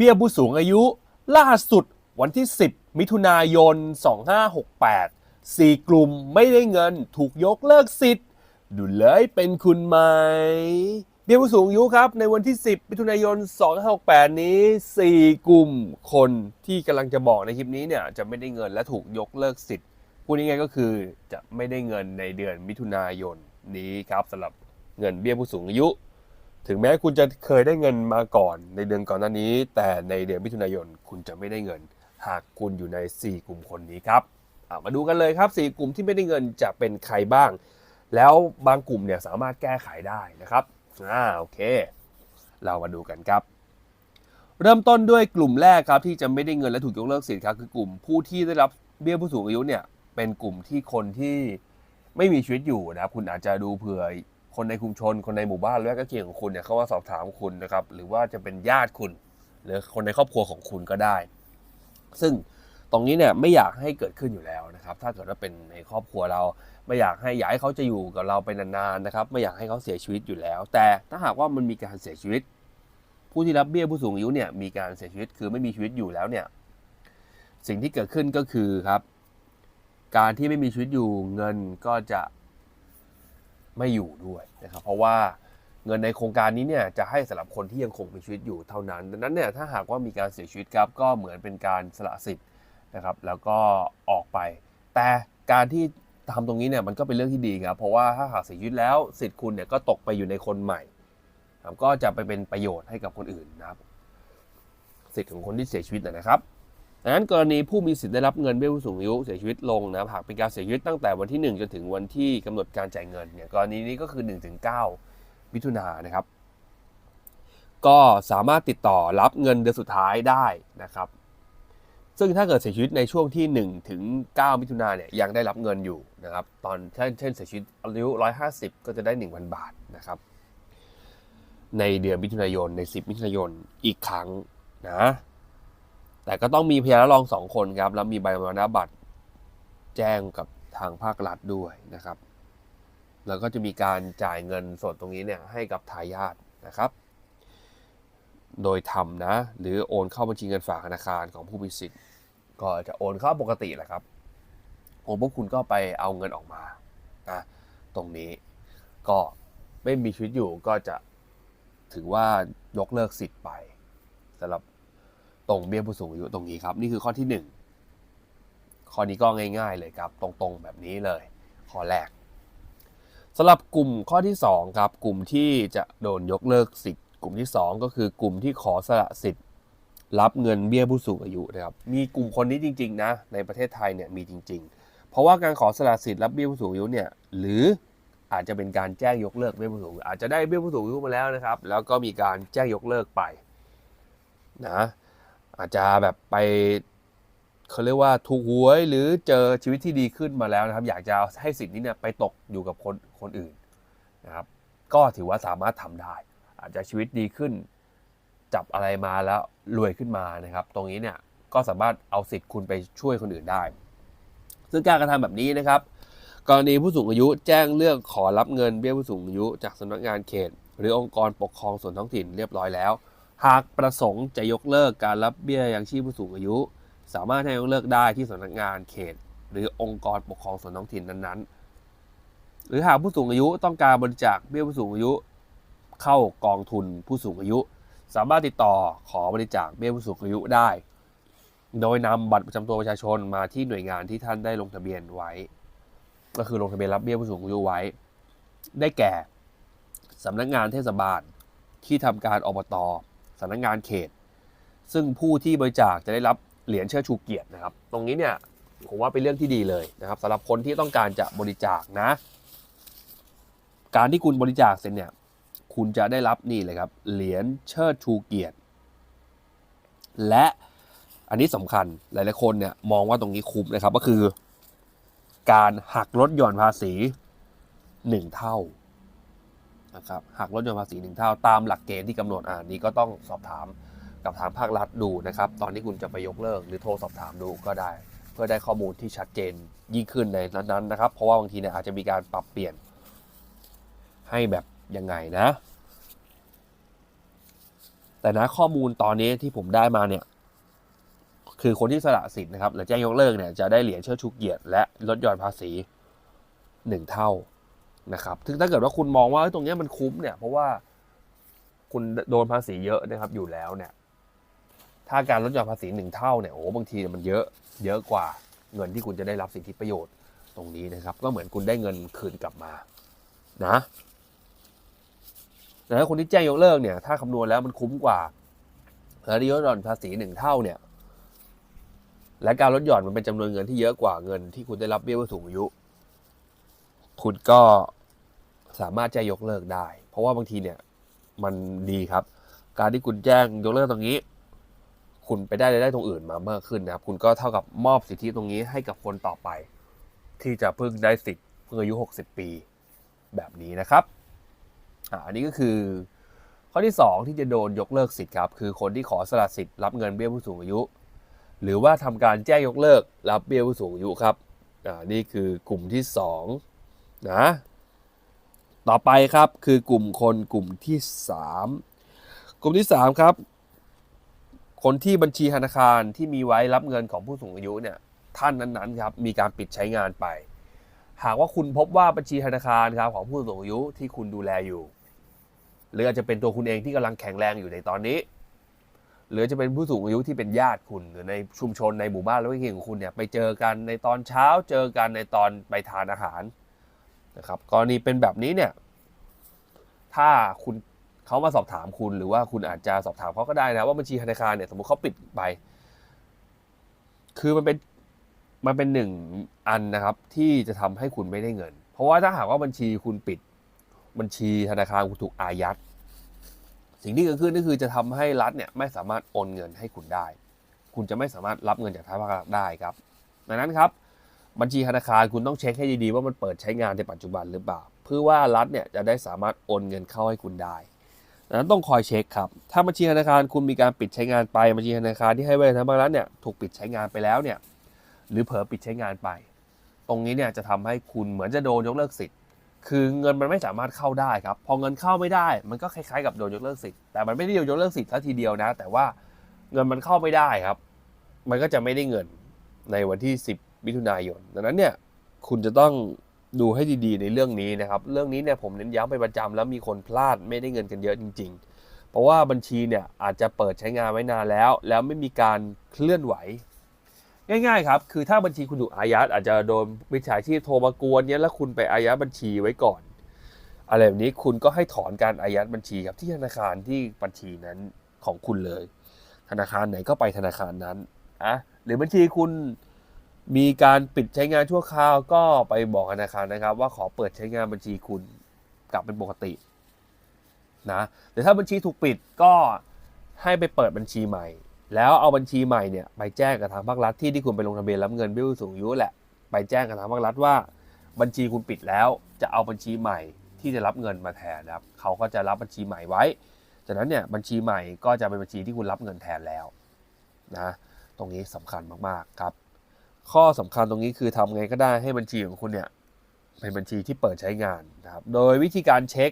เบี้ยผู้สูงอายุ ล่าสุดวันที่ 10 มิถุนายน 2568 4 กลุ่มไม่ได้เงินถูกยกเลิกสิทธิ์ ดูเลยเป็นคุณไหม เบี้ยผู้สูงอายุครับในวันที่ 10 มิถุนายน 2568 นี้ 4 กลุ่มคนที่กำลังจะบอกในคลิปนี้เนี่ยจะไม่ได้เงินและถูกยกเลิกสิทธิ์พูดง่ายๆก็คือจะไม่ได้เงินในเดือนมิถุนายนนี้ครับสำหรับเงินเบี้ยผู้สูงอายุ ถึงแม้คุณจะเคยได้เงินมาก่อนในเดือนก่อนหน้านี้ แต่ในเดือนมิถุนายนคุณจะไม่ได้เงิน หากคุณอยู่ใน 4 กลุ่มคนนี้ครับมาดูกันเลยครับ 4 กลุ่มที่ไม่ได้เงินจะเป็นใครบ้าง แล้วบางกลุ่มเนี่ยสามารถแก้ไขได้นะครับอ่าโอเค เรามาดูกันครับ เริ่มต้นด้วยกลุ่มแรกครับที่จะไม่ได้เงินและถูกยกเลิกสิทธิ์ครับคือกลุ่มผู้ที่ได้รับเบี้ยผู้สูงอายุเนี่ยเป็นกลุ่มที่คนที่ไม่มีชีวิตอยู่นะครับคุณอาจจะดูเผื่อ คนในชุมชน คนในหมู่บ้านและก็เคียงของคุณเนี่ยเขาว่าสอบถามคุณนะครับ หรือว่าจะเป็นญาติคุณ หรือคนในครอบครัวของคุณก็ได้ ซึ่งตรงนี้เนี่ยไม่อยากให้เกิดขึ้นอยู่แล้วนะครับ ถ้าเกิดว่าเป็นในครอบครัวเรา ไม่อยากให้อยากให้เขาจะอยู่กับเราไปนานๆนะครับ ไม่อยากให้เขาเสียชีวิตอยู่แล้ว แต่ถ้าหากว่ามันมีการเสียชีวิต ผู้ที่รับเบี้ยผู้สูงอายุเนี่ยมีการเสียชีวิตคือไม่มีชีวิตอยู่แล้วเนี่ย สิ่งที่เกิดขึ้นก็คือครับ การที่ไม่มีชีวิตอยู่เงินก็จะ ไม่อยู่ด้วยนะครับ เพราะว่าเงินในโครงการนี้เนี่ยจะให้สำหรับคนที่ยังคงมีชีวิตอยู่เท่านั้น ดังนั้นเนี่ยถ้าหากว่ามีการเสียชีวิตครับก็เหมือนเป็นการสละสิทธิ์นะครับ แล้วก็ออกไป แต่การที่ทำตรงนี้เนี่ยมันก็เป็นเรื่องที่ดีครับเพราะว่าถ้าหากเสียชีวิตแล้วสิทธิ์คุณเนี่ยก็ตกไปอยู่ในคนใหม่ครับก็จะไปเป็นประโยชน์ให้กับคนอื่นนะครับ สิทธิ์ของคนที่เสียชีวิตนะครับ ดังนั้นกรณีผู้มีสิทธิ์ได้รับเงินเบี้ยผู้สูงอายุเสียชีวิตลงนะหากเป็นการเสียชีวิตตั้งแต่วันที่ 1 จนถึงวันที่กำหนดการจ่ายเงินเนี่ยกรณีนี้ก็คือ1-9ถึง9มิถุนายนนะครับ ก็สามารถติดต่อรับเงินเดือนสุดท้ายได้นะครับ ซึ่งถ้าเกิดเสียชีวิตในช่วงที่ 1 ถึง 9 มิถุนายนเนี่ยยังได้รับเงินอยู่นะครับ ตอนเช่นเช่นเสียชีวิตอายุ 150 ก็จะได้ 1,000 บาทนะครับ ในเดือนมิถุนายนใน 10 มิถุนายนอีกครั้งนะ แต่ก็ต้องมีพยานรับรองสองคนครับ แล้วมีใบมรณบัตรแจ้งกับทางภาครัฐด้วยนะครับ แล้วก็จะมีการจ่ายเงินสดตรงนี้เนี่ยให้กับทายาทนะครับ โดยทำนะ หรือโอนเข้าบัญชีเงินฝากธนาคารของผู้มีสิทธิ์ ก็จะโอนเข้าปกติแหละครับโอนพวกคุณก็ไปเอาเงินออกมานะตรงนี้ก็ไม่มีชีวิตอยู่ก็จะถือว่ายกเลิกสิทธิ์ไปสำหรับ ตรงเบี้ยผู้สูงอายุตรงนี้ครับ นี่คือข้อที่หนึ่งข้อนี้ก็ง่าย ๆ เลยครับ ตรงๆแบบนี้เลย ข้อแรกสำหรับกลุ่มข้อที่สองครับ กลุ่มที่จะโดนยกเลิกสิทธิ์ กลุ่มที่สองก็คือกลุ่มที่ขอสละสิทธิ์ รับเงินเบี้ยผู้สูงอายุนะครับ มีกลุ่มคนนี้จริง ๆ นะ ในประเทศไทยเนี่ยมีจริง ๆ เพราะว่าการขอสละสิทธิ์รับเบี้ยผู้สูงอายุเนี่ยหรืออาจจะเป็นการแจ้งยกเลิกเบี้ยผู้สูงอายุอาจจะได้เบี้ยผู้สูงอายุมาแล้วนะครับ แล้วก็มีการแจ้งยกเลิกไปนะ อาจจะแบบไปเขาเรียกว่าถูกหวยหรือเจอชีวิตที่ดีขึ้นมาแล้วนะครับ อยากจะให้สิทธิ์นี้เนี่ยไปตกอยู่กับคนคนอื่นนะครับ ก็ถือว่าสามารถทำได้ อาจจะชีวิตดีขึ้น จับอะไรมาแล้วรวยขึ้นมานะครับ ตรงนี้เนี่ยก็สามารถเอาสิทธิ์คุณไปช่วยคนอื่นได้ ซึ่งการกระทำแบบนี้นะครับ กรณีผู้สูงอายุแจ้งเรื่องขอรับเงินเบี้ยผู้สูงอายุ จากสำนักงานเขต หรือองค์กรปกครองส่วนท้องถิ่นเรียบร้อยแล้ว หากประสงค์จะยกเลิกการรับเบี้ยยังชีพผู้สูงอายุ สามารถให้ยกเลิกได้ที่สำนักงานเขต หรือองค์กรปกครองส่วนท้องถิ่นนั้นๆ หรือหากผู้สูงอายุต้องการบริจาคเบี้ยผู้สูงอายุ เข้ากองทุนผู้สูงอายุ สามารถติดต่อขอบริจาคเบี้ยผู้สูงอายุได้ โดยนำบัตรประจำตัวประชาชนมาที่หน่วยงานที่ท่านได้ลงทะเบียนไว้ ก็คือลงทะเบียนรับเบี้ยผู้สูงอายุไว้ ได้แก่สำนักงานเทศบาลที่ทำการอบต สำนักงานเขต ซึ่งผู้ที่บริจาคจะได้รับเหรียญเชิดชูเกียรตินะครับ ตรงนี้เนี่ยผมว่าเป็นเรื่องที่ดีเลยนะครับสำหรับคนที่ต้องการจะบริจาคนะ การที่คุณบริจาคเสร็จเนี่ยคุณจะได้รับนี่เลยครับเหรียญเชิดชูเกียรติ และอันนี้สำคัญหลายๆคนเนี่ยมองว่าตรงนี้คุ้มนะครับก็คือ การหักลดหย่อนภาษี 1 เท่า นะครับหักลดหย่อนภาษี1เท่าตามหลักเกณฑ์ที่กำหนดอ่านี้ก็ต้องสอบถามกับทางภาครัฐดูนะครับ ตอนที่คุณจะไปยกเลิก หรือโทรสอบถามดูก็ได้ เพื่อได้ข้อมูลที่ชัดเจนยิ่งขึ้นในนั้นๆนะครับ เพราะว่าบางทีเนี่ยอาจจะมีการปรับเปลี่ยน ให้แบบยังไงนะ แต่นะข้อมูลตอนนี้ที่ผมได้มาเนี่ยคือคนที่สละสิทธิ์นะครับหรือแจ้งยกเลิกเนี่ยจะได้เหรียญเชิดชูเกียรติและลดหย่อนภาษีหนึ่งเท่า นะครับถึงถ้าเกิดว่าคุณมองว่าตรงนี้มันคุ้มเนี่ย เพราะว่าคุณโดนภาษีเยอะนะครับอยู่แล้วเนี่ย ถ้าการลดหย่อนภาษีหนึ่งเท่าเนี่ยโอ้โหบางทีมันเยอะเยอะกว่าเงินที่คุณจะได้รับสิทธิประโยชน์ตรงนี้นะครับ ก็เหมือนคุณได้เงินคืนกลับมานะแต่ถ้าคนที่แจ้งยกเลิกเนี่ย ถ้าคำนวณแล้วมันคุ้มกว่าแล้วลดหย่อนภาษีหนึ่งเท่าเนี่ย และการลดหย่อนมันเป็นจำนวนเงินที่เยอะกว่าเงินที่คุณได้รับเบี้ยผู้สูงอายุ คุณก็ สามารถแจ้งยกเลิกได้ เพราะว่าบางทีเนี่ยมันดีครับ การที่คุณแจ้งยกเลิกตรงนี้ คุณไปได้รายได้ตรงอื่นมามากขึ้นนะครับ คุณก็เท่ากับมอบสิทธิตรงนี้ให้กับคนต่อไป ที่จะเพิ่งได้สิทธิ์เพิ่งอายุ 60 ปีแบบนี้นะครับอ่าอันนี้ก็คือ ข้อที่ 2 ที่จะโดนยกเลิกสิทธิ์ครับคือคนที่ขอสละสิทธิ์รับเงินเบี้ยผู้สูงอายุ หรือว่าทำการแจ้งยกเลิกรับเบี้ยผู้สูงอายุครับอ่านี่คือกลุ่มที่2นะ ต่อไปครับคือกลุ่มคนกลุ่มที่ 3 กลุ่มที่ 3 ครับ คนที่บัญชีธนาคารที่มีไว้รับเงินของผู้สูงอายุเนี่ยท่านนั้นๆครับมีการปิดใช้งานไป หากว่าคุณพบว่าบัญชีธนาคารครับของผู้สูงอายุที่คุณดูแลอยู่ หรืออาจจะเป็นตัวคุณเองที่กำลังแข็งแรงอยู่ในตอนนี้ หรือจะเป็นผู้สูงอายุที่เป็นญาติคุณหรือในชุมชนในหมู่บ้านและวิถีของคุณเนี่ยไปเจอกันในตอนเช้าเจอกันในตอนไปทานอาหาร นะครับกรณีเป็นแบบนี้เนี่ยถ้าคุณเขามาสอบถามคุณหรือว่าคุณอาจจะสอบถามเขาก็ได้นะว่าบัญชีธนาคารเนี่ยสมมติเขาปิดไป คือมันเป็นมันเป็นหนึ่งอันนะครับ ที่จะทำให้คุณไม่ได้เงิน เพราะว่าถ้าหากว่าบัญชีคุณปิด บัญชีธนาคารคุณถูกอายัดสิ่งที่เกิดขึ้นก็คือจะทำให้รัฐเนี่ยไม่สามารถโอนเงินให้คุณได้ คุณจะไม่สามารถรับเงินจากทางภาครัฐได้ครับ ดังนั้นครับ บัญชีธนาคารคุณต้องเช็คให้ดีๆว่ามันเปิดใช้งานในปัจจุบันหรือเปล่า เพื่อว่ารัฐเนี่ยจะได้สามารถโอนเงินเข้าให้คุณได้ดังนั้นต้องคอยเช็คครับ ถ้าบัญชีธนาคารคุณมีการปิดใช้งานไปบัญชีธนาคารที่ให้ไว้ทางภาครัฐเนี่ยถูกปิดใช้งานไปแล้วเนี่ยหรือเผลอปิดใช้งานไป ตรงนี้เนี่ยจะทำให้คุณเหมือนจะโดนยกเลิกสิทธิ์ คือเงินมันไม่สามารถเข้าได้ครับ พอเงินเข้าไม่ได้ มันก็คล้ายๆกับโดนยกเลิกสิทธิ์ แต่มันไม่ได้โดนยกเลิกสิทธิ์ซะทีเดียวนะ แต่ว่าเงินมันเข้าไม่ได้ครับ มันก็จะไม่ได้เงินในวันที่ 10 มิถุนายน ดังนั้นเนี่ยคุณจะต้องดูให้ดีๆในเรื่องนี้นะครับ เรื่องนี้เนี่ยผมเน้นย้ำไปประจำแล้วมีคนพลาดไม่ได้เงินกันเยอะจริง ๆ เพราะว่าบัญชีเนี่ยอาจจะเปิดใช้งานไว้นานแล้ว แล้วไม่มีการเคลื่อนไหว ง่ายๆครับคือถ้าบัญชีคุณถูกอายัดอาจจะโดนมิจฉาชีพโทรมากวนเนี้ยแล้วคุณไปอายัดบัญชีไว้ก่อน อะไรแบบนี้คุณก็ให้ถอนการอายัดบัญชีครับที่ธนาคารที่บัญชีนั้นของคุณเลย ธนาคารไหนก็ไปธนาคารนั้นอะหรือบัญชีคุณ มีการปิดใช้งานชั่วคราวก็ไปบอกธนาคารนะครับ ว่าขอเปิดใช้งานบัญชีคุณกลับเป็นปกตินะแต่ถ้าบัญชีถูกปิดก็ให้ไปเปิดบัญชีใหม่ แล้วเอาบัญชีใหม่เนี่ยไปแจ้งกับทางภาครัฐที่ที่คุณไปลงทะเบียนรับเงินเบี้ยผู้สูงอายุแหละไปแจ้งกับทางภาครัฐว่า บัญชีคุณปิดแล้วจะเอาบัญชีใหม่ที่จะรับเงินมาแทนนะครับเขาก็จะรับบัญชีใหม่ไว้จากนั้นเนี่ยบัญชีใหม่ก็จะเป็นบัญชีที่คุณรับเงินแทนแล้วนะตรงนี้สำคัญมากๆครับ ข้อสำคัญตรงนี้คือทำไงก็ได้ให้บัญชีของคุณเนี่ยเป็นบัญชีที่เปิดใช้งานนะครับ โดยวิธีการเช็ค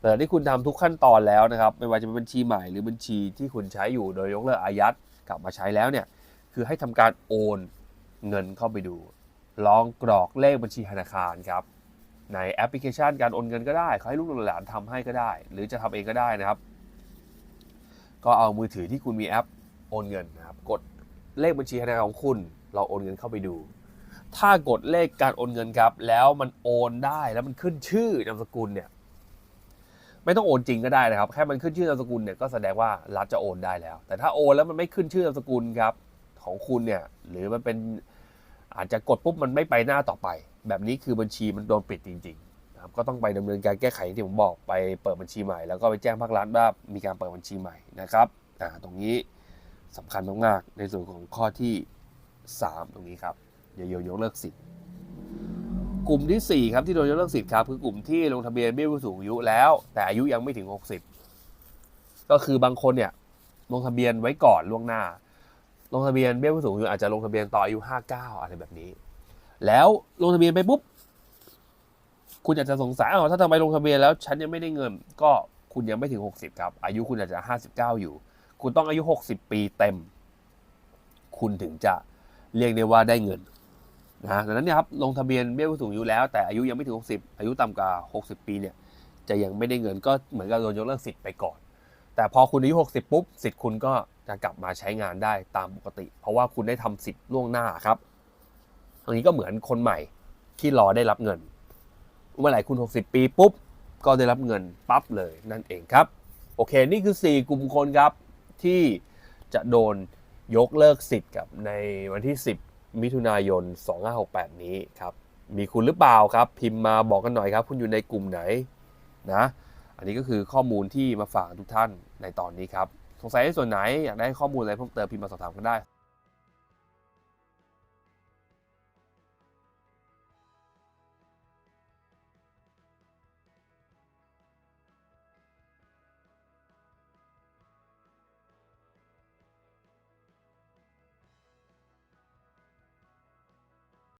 หลังที่คุณทำทุกขั้นตอนแล้วนะครับ ไม่ว่าจะเป็นบัญชีใหม่หรือบัญชีที่คุณใช้อยู่ โดยยกเลิกอายัดกลับมาใช้แล้วเนี่ยคือให้ทำการโอนเงินเข้าไปดู ลองกรอกเลขบัญชีธนาคารครับในแอปพลิเคชันการโอนเงินก็ได้เขาให้ลูกหลานทำให้ก็ได้ หรือจะทำเองก็ได้นะครับ ก็เอามือถือที่คุณมีแอปโอนเงินนะครับ กดเลขบัญชีธนาคารของคุณ เราโอนเงินเข้าไปดู ถ้ากดเลขการโอนเงินครับ แล้วมันโอนได้แล้วมันขึ้นชื่อนามสกุลเนี่ย ไม่ต้องโอนจริงก็ได้นะครับ แค่มันขึ้นชื่อนามสกุลเนี่ยก็แสดงว่ารัฐจะโอนได้แล้ว แต่ถ้าโอนแล้วมันไม่ขึ้นชื่อนามสกุลครับของคุณเนี่ย หรือมันเป็นอาจจะกดปุ๊บมันไม่ไปหน้าต่อไป แบบนี้คือบัญชีมันโดนปิดจริงๆนะครับก็ต้องไปดำเนินการแก้ไขอย่างที่ผมบอกไปเปิดบัญชีใหม่ แล้วก็ไปแจ้งภาครัฐว่ามีการเปิดบัญชีใหม่นะครับอ่าตรงนี้สำคัญมากๆในส่วนของข้อที่ 3 ตรงนี้ครับอย่ายกเลิกสิทธิ์กลุ่มที่ 4 ครับที่โดนยกเลิกสิทธิ์ครับคือกลุ่มที่ลงทะเบียนเบี้ยผู้สูงอายุแล้ว แต่อายุยังไม่ถึง 60 ก็คือบางคนเนี่ยลงทะเบียนไว้ก่อนล่วงหน้า ลงทะเบียนเบี้ยผู้สูงอายุอาจจะลงทะเบียนต่ออายุ 59 อะไรแบบนี้ แล้วลงทะเบียนไปปุ๊บคุณอาจจะสงสัยอ้าวถ้าทำไมลงทะเบียนแล้วฉันยังไม่ได้เงิน ก็คุณยังไม่ถึง 60 ครับ อายุคุณอาจจะ 59 อยู่ คุณต้องอายุ 60 ปีเต็ม คุณถึงจะ เรียกได้ว่าได้เงินนะดังนั้นเนี่ยครับลงทะเบียนเบี้ยผู้สูงอายุแล้ว แต่อายุยังไม่ถึง 60 อายุต่ำกว่า 60 ปีเนี่ยจะยังไม่ได้เงินก็เหมือนกับโดนยกเลิกสิทธิ์ไปก่อน แต่พอคุณอายุ 60 ปุ๊บสิทธิ์คุณก็จะกลับมาใช้งานได้ตามปกติ เพราะว่าคุณได้ทำสิทธิ์ล่วงหน้าครับอันนี้ก็เหมือนคนใหม่ที่รอได้รับเงิน เมื่อไหร่คุณ 60 ปีปุ๊บก็ได้รับเงินปั๊บเลยนั่นเองครับ โอเค นี่คือ 4 กลุ่มคนครับที่จะโดน ยกเลิกสิทธิ์กับในวันที่ 10 มิถุนายน 2568 นี้ครับ มีคุณหรือเปล่าครับ พิมพ์มาบอกกันหน่อยครับ คุณอยู่ในกลุ่มไหนนะอันนี้ก็คือข้อมูลที่มาฝากทุกท่านในตอนนี้ครับ สงสัยในส่วนไหนอยากได้ข้อมูลอะไรเพิ่มเติมพิมพ์มาสอบถามกันได้